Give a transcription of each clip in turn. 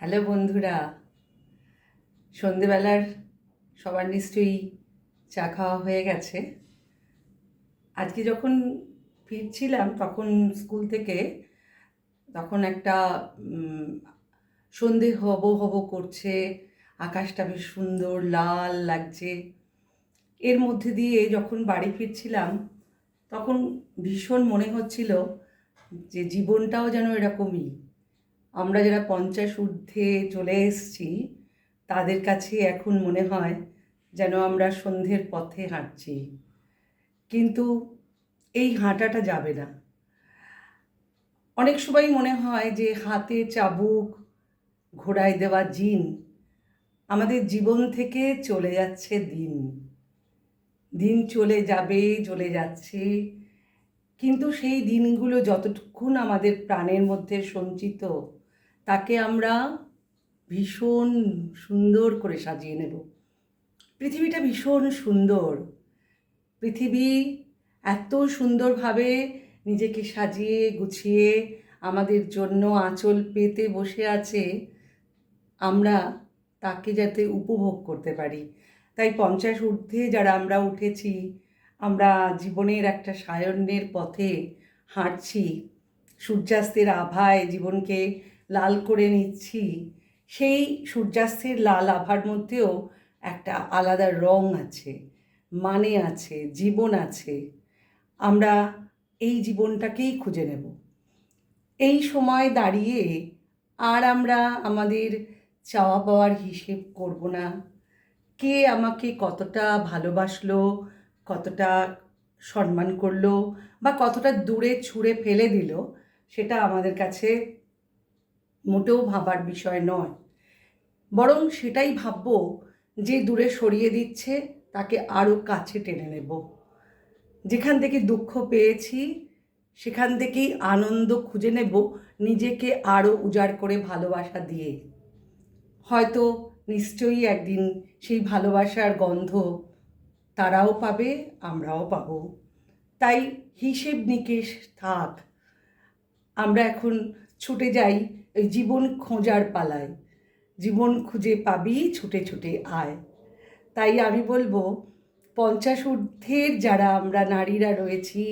Hello বন্ধুরা। সন্ধেবেলার সবার নিশ্চয়ই চা খাওয়া হয়ে গেছে। আজকে যখন ফিরছিলাম তখন স্কুল থেকে তখন একটা সন্ধে হব হব করছে। আকাশটা বেশ সুন্দর, লাল লাগছে। এর মধ্যে দিয়ে যখন বাড়ি ফিরছিলাম তখন ভীষণ মনে হচ্ছিল যে জীবনটাও যেন এরকমই। আমরা যারা পঞ্চাশ ঊর্ধ্বে চলে এসেছি, তাদের কাছে এখন মনে হয় যেন আমরা সন্ধ্যের পথে হাঁটছি। কিন্তু এই হাঁটাটা যাবে না। অনেক সময় মনে হয় যে হাতে চাবুক, ঘোড়ায় দেওয়া জিন আমাদের জীবন থেকে চলে যাচ্ছে দিন। দিন চলে যাবে চলে যাচ্ছে। কিন্তু সেই দিনগুলো যতটুকুন আমাদের প্রাণের মধ্যে সঞ্চিত তাকে আমরা ভীষণ সুন্দর করে সাজিয়ে নেব। পৃথিবীটা ভীষণ সুন্দর। পৃথিবী এত সুন্দরভাবে নিজেকে সাজিয়ে গুছিয়ে আমাদের জন্য আঁচল পেতে বসে আছে, আমরা তাকে যাতে উপভোগ করতে পারি। তাই পঞ্চাশ ঊর্ধ্বে যারা আমরা উঠেছি, আমরা জীবনের একটা সায়নের পথে হাঁটছি। সূর্যাস্তের আভায় জীবনকে লাল করে নিচ্ছি, সেই সূর্যাস্তের লাল আভার মধ্যেও একটা আলাদা রং আছে মানে আছে, জীবন আছে। আমরা এই জীবনটাকেই খুঁজে নেব। এই সময় দাঁড়িয়ে আর আমরা আমাদের চাওয়া পাওয়ার হিসেব করব না। কে আমাকে কতটা ভালোবাসলো, কতটা সম্মান করল বা কতটা দূরে ছুঁড়ে ফেলে দিল, সেটা আমাদের কাছে মোটেও ভাবার বিষয় নয়। বরং সেটাই ভাববো যে দূরে সরিয়ে দিচ্ছে, তাকে আরও কাছে টেনে নেব। যেখান থেকে দুঃখ পেয়েছি, সেখান থেকেই আনন্দ খুঁজে নেব, নিজেকে আরও উজাড় করে ভালোবাসা দিয়ে। হয়তো নিশ্চয়ই একদিন সেই ভালোবাসার গন্ধ তারাও পাবে, আমরাও পাবো। তাই হিসেব নিকেশ থাক। আমরা এখন ছুটে যাই ওই জীবন খোঁজার পালায়। জীবন খুঁজে পাবি, ছুটে ছুটে আয়। তাই আমি বলব, পঞ্চাশ ঊর্ধ্বের যারা আমরা নারীরা রয়েছি,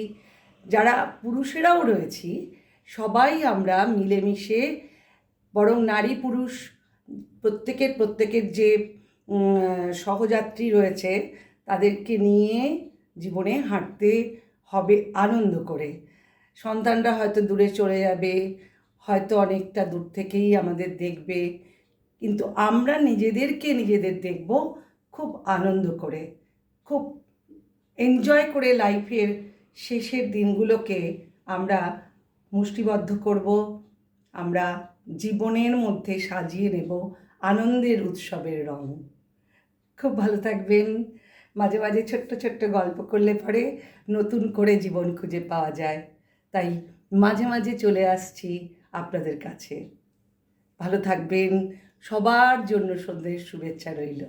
যারা পুরুষেরাও রয়েছি, সবাই আমরা মিলেমিশে, বরং নারী পুরুষ প্রত্যেকের প্রত্যেকের যে সহযাত্রী রয়েছে, তাদেরকে নিয়ে জীবনে হাঁটতে হবে আনন্দ করে। সন্তানরা হয়তো দূরে চলে যাবে হয়তো অনেকটা দূর থেকেই আমাদের দেখবে। কিন্তু আমরা নিজেদেরকে নিজেদের দেখব খুব আনন্দ করে, খুব এনজয় করে লাইফের শেষের দিনগুলোকে আমরা মুষ্টিবদ্ধ করব, আমরা জীবনের মধ্যে সাজিয়ে নেব আনন্দের উৎসবের রং। খুব ভালো থাকবেন। মাঝে মাঝে ছোট্ট ছোট্ট গল্প করলে পরে নতুন করে জীবন খুঁজে পাওয়া যায়। তাই মাঝে মাঝে চলে আসছি। আপনাদের কাছে। ভালো থাকবেন। সবার জন্য সন্ধ্যের শুভেচ্ছা রইল।